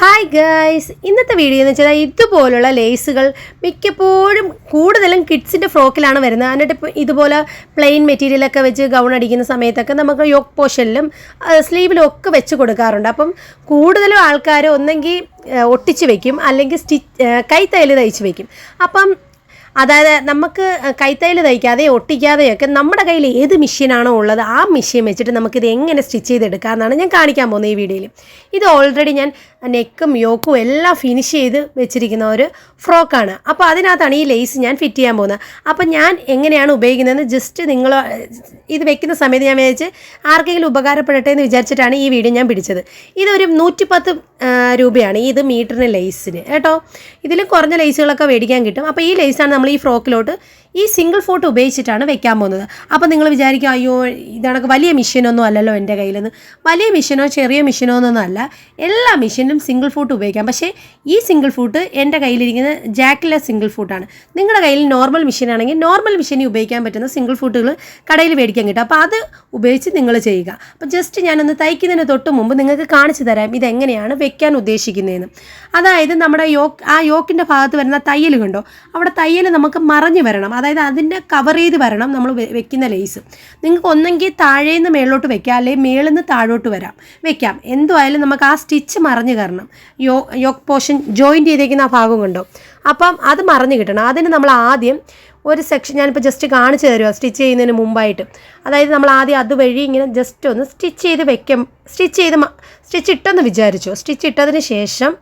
Hi guys ഇന്നത്തെ video എന്ന് വെച്ചാൽ ഇതുപോലുള്ള ലേസുകൾ മിക്കപ്പോഴും കൂടുതലും കിഡ്സിന്റെ ഫ്രോക്കിലാണ് വരുന്നത്. എന്നിട്ട് ഇതുപോലെ പ്ലെയിൻ മെറ്റീരിയലൊക്കെ വെച്ച് ഗൗൺ അടിക്കുന്ന സമയത്തൊക്കെ നമുക്ക് യോക്ക് പോഷനിലും സ്ലീവിലും ഒക്കെ വെച്ച് കൊടുക്കാറുണ്ട്. അപ്പം കൂടുതലും ആൾക്കാർ ഒന്നെങ്കിൽ ഒട്ടിച്ച് വെക്കും. അല്ലെങ്കിൽ സ്റ്റിച്ച് കൈത്തയ്യൽ തയ്ച്ച് വെക്കും. അപ്പം അതായത് നമുക്ക് കൈത്തയിൽ തയ്ക്കാതെ ഒട്ടിക്കാതെയൊക്കെ നമ്മുടെ കയ്യിൽ ഏത് മെഷീനാണോ ഉള്ളത് ആ മെഷീൻ വെച്ചിട്ട് നമുക്കിത് എങ്ങനെ സ്റ്റിച്ച് ചെയ്തെടുക്കാമെന്നാണ് ഞാൻ കാണിക്കാൻ പോകുന്നത് ഈ വീഡിയോയിൽ. ഇത് ഓൾറെഡി ഞാൻ നെക്കും യോക്കും എല്ലാം ഫിനിഷ് ചെയ്ത് വെച്ചിരിക്കുന്ന ഒരു ഫ്രോക്കാണ്. അപ്പോൾ അതിനകത്താണ് ഈ ലേസ് ഞാൻ ഫിറ്റ് ചെയ്യാൻ പോകുന്നത്. അപ്പോൾ ഞാൻ എങ്ങനെയാണ് ഉപയോഗിക്കുന്നതെന്ന് ജസ്റ്റ് നിങ്ങൾ ഇത് വെക്കുന്ന സമയത്ത് ഞാൻ വിചാരിച്ച് ആർക്കെങ്കിലും ഉപകാരപ്പെടട്ടെ എന്ന് വിചാരിച്ചിട്ടാണ് ഈ വീഡിയോ ഞാൻ പിടിച്ചത്. ഇതൊരു നൂറ്റിപ്പത്ത് രൂപയാണ്. ഇത് മീറ്ററിന് ലേസിന് കേട്ടോ? ഇതിൽ കുറഞ്ഞ ലേസുകളൊക്കെ മേടിക്കാൻ കിട്ടും. അപ്പോൾ ഈ ലേസാണ് നമ്മൾ ഈ ഫ്രോക്കിലോട്ട് ഈ സിംഗിൾ ഫോട്ടോ ഉപയോഗിച്ചിട്ടാണ് വെക്കാൻ പോകുന്നത്. അപ്പോൾ നിങ്ങൾ വിചാരിക്കും അയ്യോ ഇതണക്ക് വലിയ മെഷീനൊന്നും അല്ലല്ലോ എന്റെ കയ്യിലെന്ന്. വലിയ മെഷീനോ ചെറിയ മെഷീനോ എന്നൊന്നും അല്ല. എല്ലാ മെഷീനും സിംഗിൾ ഫോട്ട് ഉപയോഗിക്കാം. പക്ഷേ ഈ സിംഗിൾ ഫോട്ട് എന്റെ കയ്യിലിരിക്കുന്ന ജാക്കിലെ സിംഗിൾ ഫോട്ടാണ് നിങ്ങളുടെ കയ്യിൽ നോർമൽ മെഷീൻ ആണെങ്കിൽ നോർമൽ മെഷീനിൽ ഉപയോഗിക്കാൻ പറ്റുന്ന സിംഗിൾ ഫോട്ടുകൾ കടയിൽ മേടിക്കാൻ കിട്ടും. അപ്പോൾ അത് ഉപയോഗിച്ച് നിങ്ങൾ ചെയ്യുക. അപ്പോൾ ജസ്റ്റ് ഞാനൊന്ന് തയ്ക്കുന്നതിന് തൊട്ട് മുമ്പ് നിങ്ങൾക്ക് കാണിച്ചു തരാം ഇതെങ്ങനെയാണ് വെക്കാൻ ഉദ്ദേശിക്കുന്നതെന്ന്. അതായത് നമ്മുടെ യോക്ക് ആ യോക്കിന്റെ ഭാഗത്ത് വരുന്ന തയ്യൽ കണ്ടോ? അവിടെ തയ്യൽ നമുക്ക് മറഞ്ഞു വരണം. അതായത് അതിന്റെ കവർ ചെയ്ത് വരണം നമ്മൾ വെക്കുന്ന ലേസ് നിങ്ങൾക്ക് ഒന്നെങ്കിൽ താഴേന്ന് മേളിലോട്ട് വെക്കാം അല്ലെങ്കിൽ മേളിൽ നിന്ന് താഴോട്ട് വരാം. വെക്കാം. എന്തുമായാലും നമുക്ക് ആ സ്റ്റിച്ച് മറിഞ്ഞ് കയറണം. യോ യോക്ക് പോർഷൻ ജോയിന്റ് ചെയ്തേക്കുന്ന ആ ഭാഗം കണ്ടോ. അപ്പം അത് മറിഞ്ഞ് കിട്ടണം. അതിന് നമ്മൾ ആദ്യം ഒരു സെക്ഷൻ ഞാനിപ്പോൾ ജസ്റ്റ് കാണിച്ചു തരുമോ സ്റ്റിച്ച് ചെയ്യുന്നതിന് മുമ്പായിട്ട്. അതായത് നമ്മൾ ആദ്യം അതുവഴി ഇങ്ങനെ ജസ്റ്റ് ഒന്ന് സ്റ്റിച്ച് ചെയ്ത് വെക്കും സ്റ്റിച്ച് ചെയ്ത് സ്റ്റിച്ച് ഇട്ടെന്ന് വിചാരിച്ചു. സ്റ്റിച്ച് ഇട്ടതിന് ശേഷം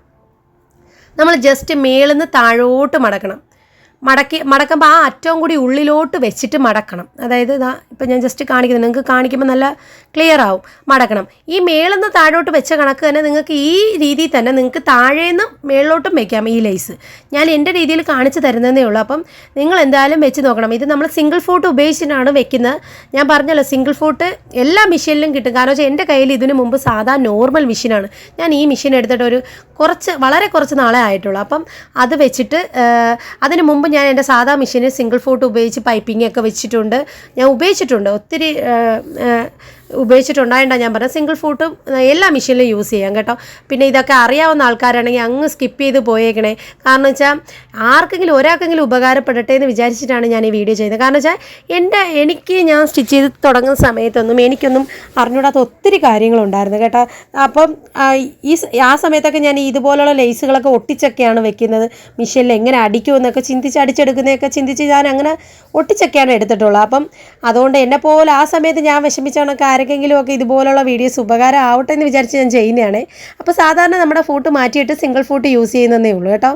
നമ്മൾ ജസ്റ്റ് മേളിൽ നിന്ന് താഴോട്ട് മടക്കണം. മടക്കി മടക്കുമ്പോൾ ആ അറ്റവും കൂടി ഉള്ളിലോട്ട് വെച്ചിട്ട് മടക്കണം. അതായത് ഇതാ ഇപ്പം ഞാൻ ജസ്റ്റ് കാണിക്കുന്നത് നിങ്ങൾക്ക് കാണിക്കുമ്പോൾ നല്ല ക്ലിയർ ആവും. മടക്കണം. ഈ മേളിൽ നിന്ന് താഴോട്ട് വെച്ച കണക്ക് തന്നെ നിങ്ങൾക്ക് ഈ രീതിയിൽ തന്നെ നിങ്ങൾക്ക് താഴേന്ന് മേളിലോട്ടും വെക്കാം ഈ ലേസ് ഞാൻ എന്റെ രീതിയിൽ കാണിച്ചു തരുന്നതേ ഉള്ളൂ. അപ്പം നിങ്ങൾ എന്തായാലും വെച്ച് നോക്കണം. ഇത് നമ്മൾ സിംഗിൾ ഫോട്ട് ഉപയോഗിച്ചിട്ടാണ് വെക്കുന്നത്. ഞാൻ പറഞ്ഞല്ലോ സിംഗിൾ ഫോട്ട് എല്ലാ മെഷീനിലും കിട്ടും. കാരണം വെച്ചാൽ എന്റെ കയ്യിൽ ഇതിനു മുമ്പ് സാധാ നോർമൽ മെഷീനാണ് ഞാൻ ഈ മെഷീൻ എടുത്തിട്ട് ഒരു കുറച്ച് വളരെ കുറച്ച് നാളെ ആയിട്ടുള്ളൂ. അപ്പം അത് വെച്ചിട്ട് അതിന് മുമ്പ് ഞാൻ എന്റെ സാധാ മെഷീനിൽ സിംഗിൾ ഫോട്ട് ഉപയോഗിച്ച് പൈപ്പിംഗ് ഒക്കെ വെച്ചിട്ടുണ്ട്. ഞാൻ ഉപയോഗിച്ചിട്ടുണ്ട്. ഒത്തിരി ഉപയോഗിച്ചിട്ടുണ്ടായിട്ടാണ് ഞാൻ പറഞ്ഞത്. സിംഗിൾ ഫൂട്ടും എല്ലാ മെഷീനിലും യൂസ് ചെയ്യാം കേട്ടോ. പിന്നെ ഇതൊക്കെ അറിയാവുന്ന ആൾക്കാരാണെങ്കിൽ അങ്ങ് സ്കിപ്പ് ചെയ്ത് പോയേക്കണേ. കാരണം വെച്ചാൽ ആർക്കെങ്കിലും ഒരാൾക്കെങ്കിലും ഉപകാരപ്പെടട്ടെ എന്ന് വിചാരിച്ചിട്ടാണ് ഞാൻ ഈ വീഡിയോ ചെയ്യുന്നത്. കാരണം വെച്ചാൽ എന്റെ എനിക്ക് ഞാൻ സ്റ്റിച്ച് ചെയ്ത് തുടങ്ങുന്ന സമയത്തൊന്നും എനിക്കൊന്നും അറിഞ്ഞൂടാത്ത ഒത്തിരി കാര്യങ്ങളുണ്ടായിരുന്നു കേട്ടോ. അപ്പം ഈ ആ സമയത്തൊക്കെ ഞാൻ ഇതുപോലുള്ള ലേസുകളൊക്കെ ഒട്ടിച്ചൊക്കെയാണ് വെക്കുന്നത്. മെഷീനിൽ എങ്ങനെ അടിക്കുമെന്നൊക്കെ ചിന്തിച്ച് അടിച്ചെടുക്കുന്നതൊക്കെ ചിന്തിച്ച് ഞാൻ അങ്ങനെ ഒട്ടിച്ചൊക്കെയാണ് എടുത്തിട്ടുള്ളത്. അപ്പം അതുകൊണ്ട് എന്നെ പോലെ ആ സമയത്ത് ഞാൻ വിഷമിച്ച കണക്ക് ആരെങ്കിലും ഒക്കെ ഇതുപോലുള്ള വീഡിയോസ് ഉപകാരം ആവട്ടെ എന്ന് വിചാരിച്ച് ഞാൻ ചെയ്യുന്നതാണ്. അപ്പോൾ സാധാരണ നമ്മുടെ ഫൂട്ട് മാറ്റിയിട്ട് സിംഗിൾ ഫൂട്ട് യൂസ് ചെയ്യുന്നതേ ഉള്ളൂ കേട്ടോ.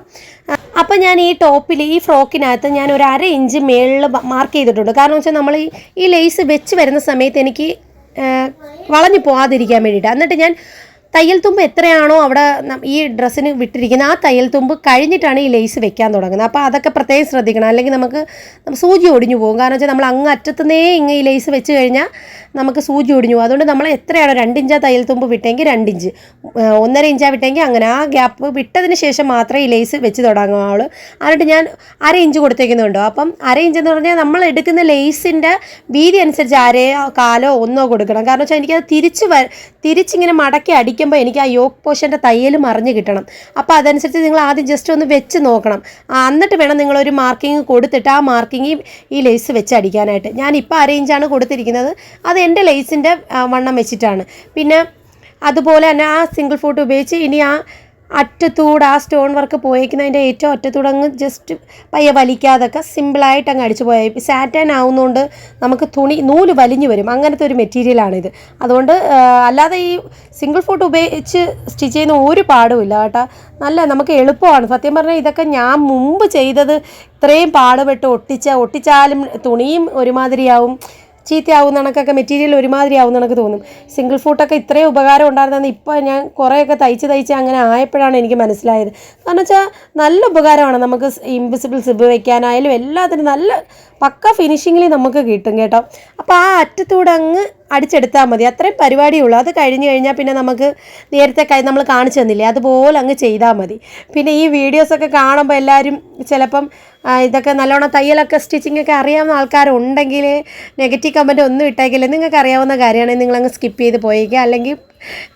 അപ്പോൾ ഞാൻ ഈ ടോപ്പിൽ ഈ ഫ്രോക്കിനകത്ത് ഞാൻ ഒരു അര ഇഞ്ച് മേളിൽ മാർക്ക് ചെയ്തിട്ടുണ്ട്. കാരണം വെച്ചാൽ നമ്മൾ ഈ ലേസ് വെച്ച് വരുന്ന സമയത്ത് എനിക്ക് വളഞ്ഞു പോകാതിരിക്കാൻ വേണ്ടിയിട്ട് എന്നിട്ട് ഞാൻ തയ്യൽ തുമ്പ് എത്രയാണോ അവിടെ ഈ ഡ്രസ്സിന് വിട്ടിരിക്കുന്നത് ആ തയ്യൽ തുമ്പ് കഴിഞ്ഞിട്ടാണ് ഈ ലേസ് വെക്കാൻ തുടങ്ങുന്നത്. അപ്പോൾ അതൊക്കെ പ്രത്യേകം ശ്രദ്ധിക്കണം. അല്ലെങ്കിൽ നമുക്ക് സൂചി ഒടിഞ്ഞു പോകും. കാരണം വെച്ചാൽ നമ്മൾ അങ്ങ് അറ്റത്തുനിന്നേ ഇങ്ങ് ഈ ലേസ് വെച്ച് കഴിഞ്ഞാൽ നമുക്ക് സൂചി ഒടിഞ്ഞു പോകും. അതുകൊണ്ട് നമ്മൾ എത്രയാണോ രണ്ടിഞ്ചാ തയ്യൽ തുമ്പ് വിട്ടെങ്കിൽ രണ്ടിഞ്ച്. ഒന്നര ഇഞ്ചാ വിട്ടെങ്കിൽ അങ്ങനെ. ആ ഗ്യാപ്പ് വിട്ടതിന് ശേഷം മാത്രമേ ഈ ലേസ് വെച്ച് തുടങ്ങുകയുള്ളൂ. എന്നിട്ട് ഞാൻ അര ഇഞ്ച് കൊടുത്തേക്കുന്നുണ്ടോ. അപ്പം അര ഇഞ്ച് എന്ന് പറഞ്ഞാൽ നമ്മൾ എടുക്കുന്ന ലേസിന്റെ വീതി അനുസരിച്ച് അരയോ കാലോ ഒന്നോ കൊടുക്കണം. കാരണം വെച്ചാൽ എനിക്കത് തിരിച്ച് വ തിരിച്ചിങ്ങനെ മടക്കി അടിക്കുമ്പോൾ എനിക്ക് ആ യോക്ക് പോഷന്റെ തയ്യൽ മറിഞ്ഞ് കിട്ടണം. അപ്പോൾ അതനുസരിച്ച് നിങ്ങൾ ആദ്യം ജസ്റ്റ് ഒന്ന് വെച്ച് നോക്കണം. ആ, എന്നിട്ട് വേണം നിങ്ങളൊരു മാർക്കിംഗ് കൊടുത്തിട്ട് ആ മാർക്കിങ് ഈ ലേസ് വെച്ച് അടിക്കാനായിട്ട്. ഞാനിപ്പോൾ അര ഇഞ്ചാണ് കൊടുത്തിരിക്കുന്നത്. അത് എന്റെ ലേസിന്റെ വണ്ണം വെച്ചിട്ടാണ്. പിന്നെ അതുപോലെ തന്നെ ആ സിംഗിൾ ഫോട്ട് ഉപയോഗിച്ച് ഇനി ആ അറ്റത്തൂടെ ആ സ്റ്റോൺ വർക്ക് പോയേക്കുന്നതിന്റെ ഏറ്റവും അറ്റത്തൂടെ അങ്ങ് ജസ്റ്റ് പയ്യെ വലിക്കാതൊക്കെ സിമ്പിളായിട്ട് അങ്ങ് അടിച്ചു പോയാൽ ഇപ്പോൾ സാറ്റൻ ആവുന്നതുകൊണ്ട് നമുക്ക് തുണി നൂൽ വലിഞ്ഞു വരും. അങ്ങനത്തെ ഒരു മെറ്റീരിയലാണിത് അതുകൊണ്ട് അല്ലാതെ ഈ സിംഗിൾ ഫോട്ട് ഉപയോഗിച്ച് സ്റ്റിച്ച് ചെയ്യുന്ന ഒരു പാടുമില്ല കേട്ടോ. നല്ല നമുക്ക് എളുപ്പമാണ്. സത്യം പറഞ്ഞാൽ ഇതൊക്കെ ഞാൻ മുമ്പ് ചെയ്തത് ഇത്രയും പാടുപെട്ട് ഒട്ടിച്ച ഒട്ടിച്ചാലും തുണിയും ഒരുമാതിരിയാവും. ചീത്തയാവുന്ന കണക്കൊക്കെ മെറ്റീരിയൽ ഒരുമാതിരി ആവുന്ന കണക്ക് തോന്നും. സിംഗിൾ ഫൂട്ടൊക്കെ ഇത്രയും ഉപകാരം ഉണ്ടായിരുന്നെന്ന് ഇപ്പോൾ ഞാൻ കുറേയൊക്കെ തയ്ച്ച് തയ്ച്ച് അങ്ങനെ ആയപ്പോഴാണ് എനിക്ക് മനസ്സിലായത്. കാരണം വെച്ചാൽ നല്ല ഉപകാരമാണ് നമുക്ക് ഇൻവിസിബിൾ സിബ് വയ്ക്കാനായാലും എല്ലാത്തിനും നല്ല പക്ക ഫിനിഷിങ്ങിൽ നമുക്ക് കിട്ടും കേട്ടോ. അപ്പോൾ ആ അറ്റത്തൂടെ അങ്ങ് അടിച്ചെടുത്താൽ മതി. അത്രയും പരിപാടിയുള്ളൂ. അത് കഴിഞ്ഞ് കഴിഞ്ഞാൽ പിന്നെ നമുക്ക് നേരത്തെ കൈ നമ്മൾ കാണിച്ചു തന്നില്ലേ? അതുപോലെ അങ്ങ് ചെയ്താൽ മതി. പിന്നെ ഈ വീഡിയോസൊക്കെ കാണുമ്പോൾ എല്ലാവരും ചിലപ്പം ഇതൊക്കെ നല്ലോണം തയ്യലൊക്കെ സ്റ്റിച്ചിങ് ഒക്കെ അറിയാവുന്ന ആൾക്കാരുണ്ടെങ്കിൽ നെഗറ്റീവ് കമന്റ് ഒന്നും ഇട്ടേക്കില്ല. നിങ്ങൾക്ക് അറിയാവുന്ന കാര്യമാണെങ്കിൽ നിങ്ങളങ്ങ് സ്കിപ്പ് ചെയ്ത് പോയേക്കുക അല്ലെങ്കിൽ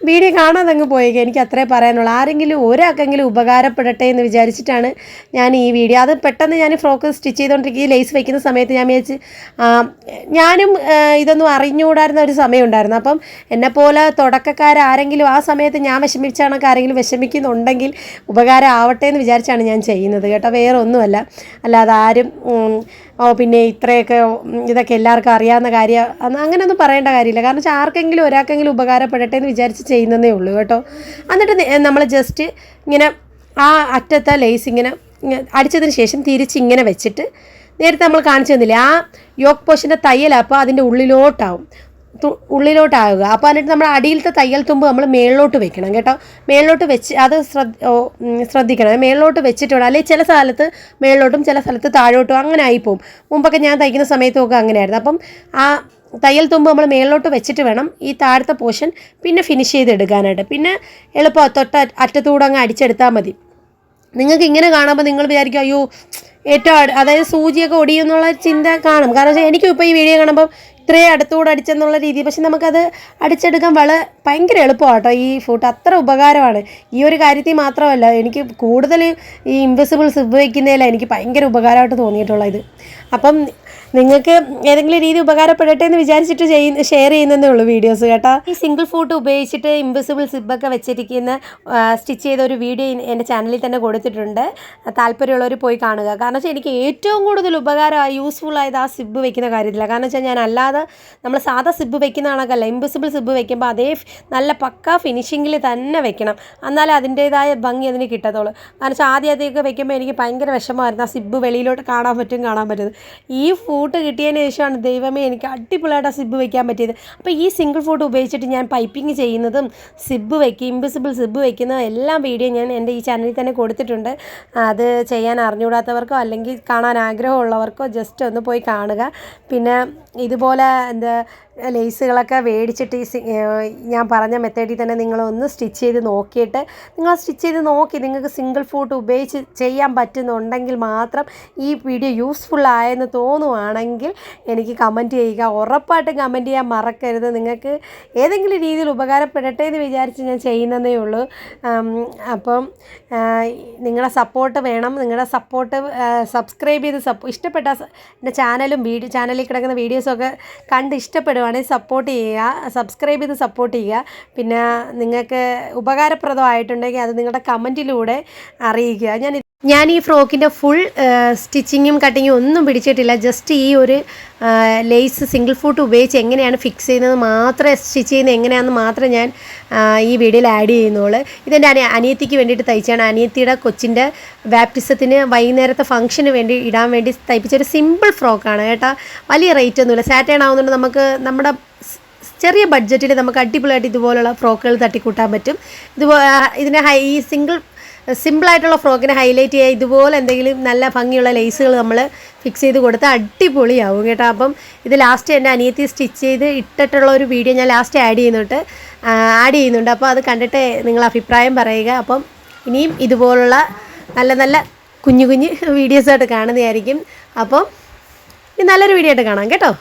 വീഡിയോ കാണാതെ അങ്ങ് പോയേക്കുക എനിക്ക് അത്രേ പറയാനുള്ളൂ. ആരെങ്കിലും ഒരാൾക്കെങ്കിലും ഉപകാരപ്പെടട്ടെ എന്ന് വിചാരിച്ചിട്ടാണ് ഞാൻ ഈ വീഡിയോ. അത് പെട്ടെന്ന് ഞാൻ ഫ്രോക്ക് സ്റ്റിച്ച് ചെയ്തുകൊണ്ടിരിക്കുക ലേസ് വയ്ക്കുന്ന സമയത്ത് ഞാൻ വിചാരിച്ച് ഞാനും ഇതൊന്നും അറിഞ്ഞുകൂടായിരുന്ന ഒരു സമയം ഉണ്ടായിരുന്നു. അപ്പം എന്നെപ്പോലെ തുടക്കക്കാരാരെങ്കിലും ആ സമയത്ത് ഞാൻ വിഷമിച്ച കണക്ക് ആരെങ്കിലും വിഷമിക്കുന്നുണ്ടെങ്കിൽ ഉപകാരം ആവട്ടെ എന്ന് വിചാരിച്ചാണ് ഞാൻ ചെയ്യുന്നത് കേട്ടോ. വേറെ ഒന്നുമല്ല അല്ലാതെ ആരും ഓ പിന്നെ ഇത്രയൊക്കെ ഇതൊക്കെ എല്ലാവർക്കും അറിയാവുന്ന കാര്യം അങ്ങനെയൊന്നും പറയേണ്ട കാര്യമില്ല. കാരണം വെച്ചാൽ ആർക്കെങ്കിലും ഒരാൾക്കെങ്കിലും ഉപകാരപ്പെടട്ടെ എന്ന് വിചാരിച്ച് ചെയ്യുന്നതേ ഉള്ളൂ കേട്ടോ. എന്നിട്ട് നമ്മൾ ജസ്റ്റ് ഇങ്ങനെ ആ അറ്റത്തെ ലേസ് ഇങ്ങനെ അടിച്ചതിന് ശേഷം തിരിച്ച് ഇങ്ങനെ വെച്ചിട്ട് നേരത്തെ നമ്മൾ കാണിച്ചു തന്നില്ലേ? ആ യോക്ക് പോഷന്റെ തയ്യലപ്പോൾ അതിന്റെ ഉള്ളിലോട്ടാവും. ഉള്ളിലോട്ടാവുക അപ്പോൾ എന്നിട്ട് നമ്മൾ അടിയിലത്തെ തയ്യൽ തുമ്പ് നമ്മൾ മേളിലോട്ട് വെക്കണം കേട്ടോ. മേളിലോട്ട് വെച്ച് അത് ശ്രദ്ധിക്കണം. മേളിലോട്ട് വെച്ചിട്ട് വേണം അല്ലെങ്കിൽ ചില സ്ഥലത്ത് മേളിലോട്ടും ചില സ്ഥലത്ത് താഴോട്ടും അങ്ങനെ ആയിപ്പോവും. മുമ്പൊക്കെ ഞാൻ തയ്ക്കുന്ന സമയത്തൊക്കെ അങ്ങനെയായിരുന്നു. അപ്പം ആ തയ്യൽ തുമ്പ് നമ്മൾ മേളിലോട്ട് വെച്ചിട്ട് വേണം ഈ താഴത്തെ പോർഷൻ പിന്നെ ഫിനിഷ് ചെയ്തെടുക്കാനായിട്ട്. പിന്നെ എളുപ്പം തൊട്ട അറ്റത്തൂടെ അങ്ങ് അടിച്ചെടുത്താൽ മതി. നിങ്ങൾക്ക് ഇങ്ങനെ കാണുമ്പോൾ നിങ്ങൾ വിചാരിക്കും അയ്യോ ഏറ്റവും അതായത് സൂചിയൊക്കെ ഒടിയും എന്നുള്ള ചിന്ത കാണും. കാരണം വെച്ചാൽ എനിക്കും ഇപ്പോൾ ഈ വീഡിയോ കാണുമ്പോൾ ഇത്രയും അടുത്തുകൂടെ അടിച്ചെന്നുള്ള രീതി. പക്ഷെ നമുക്കത് അടിച്ചെടുക്കാൻ വളരെ ഭയങ്കര എളുപ്പമാണ് കേട്ടോ ഈ ഫുഡ് അത്ര ഉപകാരമാണ്. ഈ ഒരു കാര്യത്തിൽ മാത്രമല്ല എനിക്ക് കൂടുതൽ ഈ ഇൻവിസിബിൾ സിബ് എനിക്ക് ഭയങ്കര ഉപകാരമായിട്ട് തോന്നിയിട്ടുള്ളത്. അപ്പം നിങ്ങൾക്ക് ഏതെങ്കിലും രീതി ഉപകാരപ്പെടട്ടെ എന്ന് വിചാരിച്ചിട്ട് ചെയ്യുന്ന ഷെയർ ചെയ്യുന്നതേ ഉള്ളൂ വീഡിയോസ് കേട്ടോ. ഈ സിംഗിൾ ഫോട്ടോ ഉപയോഗിച്ചിട്ട് ഇൻവിസിബിൾ സിബൊക്കെ വെച്ചിരിക്കുന്ന സ്റ്റിച്ച് ചെയ്ത ഒരു വീഡിയോ എന്റെ ചാനലിൽ തന്നെ കൊടുത്തിട്ടുണ്ട്. താല്പര്യമുള്ളവർ പോയി കാണുക. കാരണം വെച്ചാൽ എനിക്ക് ഏറ്റവും കൂടുതൽ ഉപകാരമായി യൂസ്ഫുൾ ആയത് ആ സിബ് വെക്കുന്ന കാര്യത്തിലാണ്. കാരണം വെച്ചാൽ ഞാൻ അല്ലാതെ നമ്മൾ സാധാ സിബ് വെക്കുന്ന കണക്കല്ല ഇമ്പോസിബിൾ സിബ് വെക്കുമ്പോൾ അതേ നല്ല പക്ക ഫിനിഷിങ്ങിൽ തന്നെ വെക്കണം. എന്നാലേ അതിന്റേതായ ഭംഗി അതിന് കിട്ടത്തുള്ളൂ. കാരണം വെച്ചാൽ ആദ്യം ആദ്യമൊക്കെ വെക്കുമ്പോൾ എനിക്ക് ഭയങ്കര വിഷമമായിരുന്നു ആ സിബ് വെളിയിലോട്ട് കാണാൻ പറ്റും കാണാൻ പറ്റുന്നത് ഈ ഫൂട്ട് കിട്ടിയതിന് ശേഷമാണ് ദൈവമേ എനിക്ക് അടിപൊളിയായിട്ട് ആ സിബ് വെക്കാൻ പറ്റിയത്. അപ്പോൾ ഈ സിംഗിൾ ഫോട്ട് ഉപയോഗിച്ചിട്ട് ഞാൻ പൈപ്പിംഗ് ചെയ്യുന്നതും സിബ് വയ്ക്കും ഇൻവിസിബിൾ സിബ് വയ്ക്കുന്ന എല്ലാ വീഡിയോ ഞാൻ എന്റെ ഈ ചാനലിൽ തന്നെ കൊടുത്തിട്ടുണ്ട്. അത് ചെയ്യാൻ അറിഞ്ഞുകൂടാത്തവർക്കോ അല്ലെങ്കിൽ കാണാൻ ആഗ്രഹമുള്ളവർക്കോ ജസ്റ്റ് ഒന്ന് പോയി കാണുക. പിന്നെ ഇതുപോലെ இந்த ലേസുകളൊക്കെ മേടിച്ചിട്ട് ഈ ഞാൻ പറഞ്ഞ മെത്തേഡിൽ തന്നെ നിങ്ങളൊന്ന് സ്റ്റിച്ച് ചെയ്ത് നോക്കിയിട്ട് നിങ്ങൾ സ്റ്റിച്ച് ചെയ്ത് നോക്കി നിങ്ങൾക്ക് സിംഗിൾ ഫോട്ട് ഉപയോഗിച്ച് ചെയ്യാൻ പറ്റുന്നുണ്ടെങ്കിൽ മാത്രം ഈ വീഡിയോ യൂസ്ഫുൾ ആയെന്ന് തോന്നുവാണെങ്കിൽ എനിക്ക് കമന്റ് ചെയ്യുക. ഉറപ്പായിട്ടും കമന്റ് ചെയ്യാൻ മറക്കരുത്. നിങ്ങൾക്ക് ഏതെങ്കിലും രീതിയിൽ ഉപകാരപ്പെടട്ടെ എന്ന് വിചാരിച്ച് ഞാൻ ചെയ്യുന്നതേ ഉള്ളൂ. അപ്പം നിങ്ങളുടെ സപ്പോർട്ട് വേണം. നിങ്ങളുടെ സപ്പോർട്ട് സബ്സ്ക്രൈബ് ചെയ്ത് സപ്പോ ഇഷ്ടപ്പെട്ട എന്റെ ചാനലും വീഡിയോ ചാനലിൽ കിടക്കുന്ന വീഡിയോസൊക്കെ കണ്ട് ഇഷ്ടപ്പെടുവാണെങ്കിൽ സപ്പോർട്ട് ചെയ്യുക സബ്സ്ക്രൈബ് ചെയ്ത് സപ്പോർട്ട് ചെയ്യുക. പിന്നെ നിങ്ങൾക്ക് ഉപകാരപ്രദമായിട്ടുണ്ടെങ്കിൽ അത് നിങ്ങളുടെ കമന്റിലൂടെ അറിയിക്കുക. ഞാൻ ഞാൻ ഈ ഫ്രോക്കിന്റെ ഫുൾ സ്റ്റിച്ചിങ്ങും കട്ടിങ്ങും ഒന്നും പിടിച്ചിട്ടില്ല. ജസ്റ്റ് ഈ ഒരു ലേസ് സിംഗിൾ ഫൂട്ട് ഉപയോഗിച്ച് എങ്ങനെയാണ് ഫിക്സ് ചെയ്യുന്നത് മാത്രം സ്റ്റിച്ച് ചെയ്യുന്നത് എങ്ങനെയാണെന്ന് മാത്രമേ ഞാൻ ഈ വീഡിയോയിൽ ആഡ് ചെയ്യുന്നുള്ളൂ. ഇതെന്റെ അനിയ അനിയത്തിക്ക് വേണ്ടിയിട്ട് തയ്ച്ചാണ്. അനിയത്തിയുടെ കൊച്ചിന്റെ ബാപ്റ്റിസത്തിന് വൈകുന്നേരത്തെ ഫംഗ്ഷന് വേണ്ടി ഇടാൻ വേണ്ടി തയ്പ്പിച്ച ഒരു സിമ്പിൾ ഫ്രോക്കാണ് കേട്ടോ. വലിയ റേറ്റ് ഒന്നുമില്ല. സാറ്റേൺ ആവുന്നുണ്ട് നമുക്ക് നമ്മുടെ ചെറിയ ബഡ്ജറ്റിൽ നമുക്ക് അടിപൊളിയായിട്ട് ഇതുപോലുള്ള ഫ്രോക്കുകൾ തട്ടിക്കൂട്ടാൻ പറ്റും. ഇതുപോലെ ഇതിനെ ഹൈ സിംഗിൾ സിമ്പിളായിട്ടുള്ള ഫ്രോക്കിനെ ഹൈലൈറ്റ് ചെയ്യുക ഇതുപോലെ എന്തെങ്കിലും നല്ല ഭംഗിയുള്ള ലേസുകൾ നമ്മൾ ഫിക്സ് ചെയ്ത് കൊടുത്താൽ അടിപൊളിയാവും കേട്ടോ. അപ്പം ഇത് ലാസ്റ്റ് എന്റെ അനിയത്തി സ്റ്റിച്ച് ചെയ്ത് ഇട്ടിട്ടുള്ള ഒരു വീഡിയോ ഞാൻ ലാസ്റ്റ് ആഡ് ചെയ്യുന്നുണ്ട്. ആഡ് ചെയ്യുന്നുണ്ട്. അപ്പോൾ അത് കണ്ടിട്ട് നിങ്ങൾ അഭിപ്രായം പറയുക. അപ്പം ഇനിയും ഇതുപോലുള്ള നല്ല നല്ല കുഞ്ഞു കുഞ്ഞു വീഡിയോസായിട്ട് കാണുന്നതായിരിക്കും. അപ്പം ഇനി നല്ലൊരു വീഡിയോ ആയിട്ട് കാണാം കേട്ടോ.